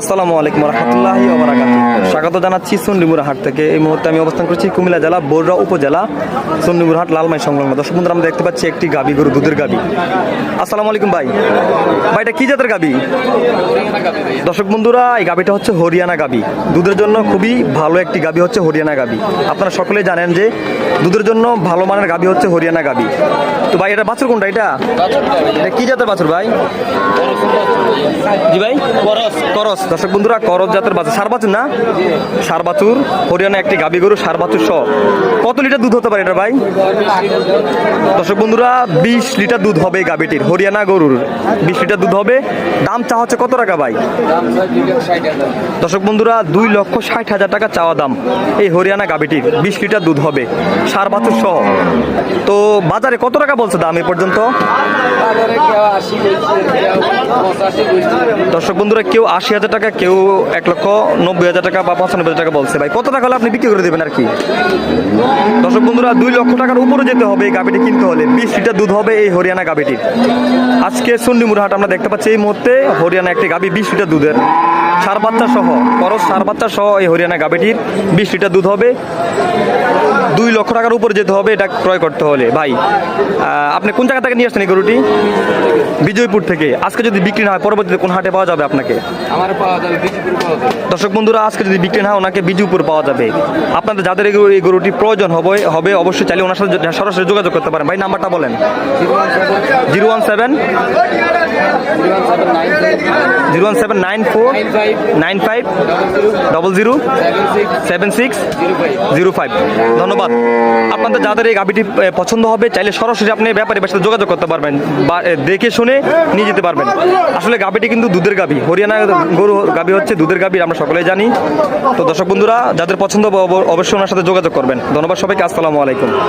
আসসালামু আলাইকুম রহমতুল্লাহি স্বাগত জানাচ্ছি সন্ডিমুর হাট থেকে। এই মুহূর্তে আমি অবস্থান করছি কুমিল্লা জেলা বড়রা উপজেলা সন্ডিমুর হাট লালমাই সংলগ্ন। দর্শক বন্ধুরা, আমরা দেখতে পাচ্ছি একটি গাবি, গরু দুধের গাবি। আসসালামু আলাইকুম ভাই। ভাই, এটা কি জাতের গাবি? দর্শক বন্ধুরা, এই গাবিটা হচ্ছে হরিয়ানা গাবি। দুধের জন্য খুবই ভালো একটি গাবি হচ্ছে হরিয়ানা গাবি। আপনারা সকলেই জানেন যে দুধের জন্য ভালো মানের গাবি হচ্ছে হরিয়ানা গাবি। তো ভাই, এটা বাছুর কোনটা এটা কি জাতের বাছুর ভাই? জি ভাই? করস। দর্শক বন্ধুরা করস জাতের বাছুর। সার বাছুর না? সার বাছুর হরিয়ানা একটি গাবি গরু সার বাছুর সহ। কত লিটার দুধ হতে পারে এটা ভাই? দর্শক বন্ধুরা বিশ লিটার দুধ হবে গাবিটির হরিয়ানা গরুর। বিশ লিটার দুধ হবে। দাম চা হচ্ছে কত টাকা ভাই? দর্শক বন্ধুরা দুই লক্ষ ষাট হাজার টাকা চাওয়া দাম এই হরিয়ানা গাবিটির বিশ লিটার দুধ হবে সার বাছুর সহ। তো বাজারে কত টাকা বলছে দাম এ পর্যন্ত? দর্শক বন্ধুরা, কেউ আশি হাজার টাকা, কেউ এক লক্ষ নব্বই হাজার টাকা বা পঁচানব্বই হাজার টাকা বলছে। ভাই, কত টাকা হলে আপনি বিক্রি করে দেবেন আর কি? দর্শক বন্ধুরা, দুই লক্ষ টাকার উপরে যেতে হবে এই গাবিটি কিনতে হলে। বিশ লিটার দুধ হবে এই হরিয়ানা গাবিটির আজকে সন্ডিমুর হাট আমরা দেখতে পাচ্ছি এই মুহূর্তে হরিয়ানা একটি গাবি বিশ লিটার দুধের সার বাচ্চা সহ করস সার বাচ্চা সহ এই হরিয়ানা গাবিটির বিশ লিটার দুধ হবে। দুই লক্ষ টাকার উপরে যেতে হবে এটা ক্রয় করতে হলে। ভাই আপনি কোন জায়গা থেকে নিয়ে আসছেন এই গরুটি? বিজয়পুর থেকে। আজকে যদি বিক্রি না হয় পরবর্তীতে কোন হাটে পাওয়া যাবে আপনাকে? আমার পাওয়া যাবে দর্শক বন্ধুরা আজকে যদি বিক্রি না হয় ওনাকে বিজয়পুর পাওয়া যাবে। আপনাদের যাদের এই গরুটি প্রয়োজন হবে হবে অবশ্যই চাইলে ওনার সাথে সরাসরি যোগাযোগ করতে পারেন। ভাই নাম্বারটা বলেন। Zero one seven. Zero one seven nine four nine five double zero seven six zero five ধন্যবাদ। আপনাদের যাদের এই গাবিটি এ, পছন্দ হবে চাইলে সরাসরি আপনি ব্যাপারে সাথে যোগাযোগ করতে পারবেন বা দেখে শুনে নিয়ে যেতে পারবেন। আসলে গাবিটি কিন্তু দুধের গাবি হরিয়ানা গরু গাবি হচ্ছে দুধের গাবি আমরা সকলেই জানি। তো দর্শক বন্ধুরা যাদের পছন্দ অবশ্যই ওনার সাথে যোগাযোগ করবেন। ধন্যবাদ সবাইকে আসসালামু আলাইকুম।